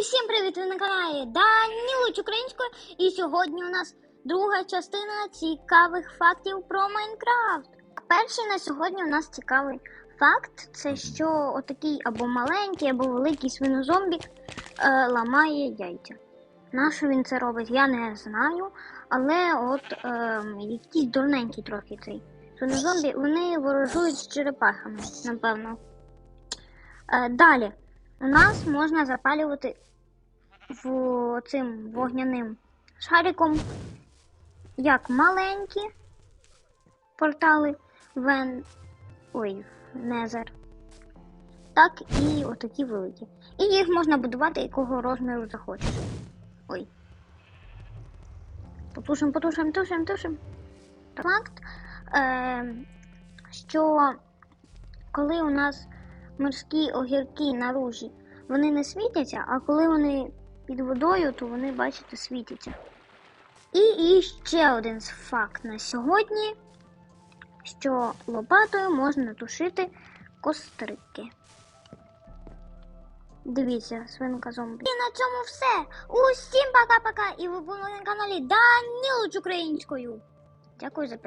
Усім привіт! Ви на каналі Данілуч українською. І сьогодні у нас друга частина цікавих фактів про Майнкрафт. Перший на сьогодні у нас цікавий факт: це що отакий або маленький, або великий свинозомбік е, ламає яйця. Нащо він це робить, я не знаю. Але от е, якийсь дурненький трохи цей свинозомбі, вони ворожують з черепахами, напевно. Е, далі. У нас можна запалювати в цим вогняним шариком як маленькі портали Вен. Ой, Незер, так і отакі великі. І їх можна будувати якого розміру захочеш. Ой. Потушим, потушим, тушим, тушим. Факт, е, що коли у нас морські огірки наружі, вони не світяться, а коли вони під водою, то вони, бачите, світяться. І, і ще один факт на сьогодні, що лопатою можна тушити кострики. Дивіться, свинка зомбі. І на цьому все. Усім пока-пока! І ви були на каналі Данілуч українською. Дякую за перегляд.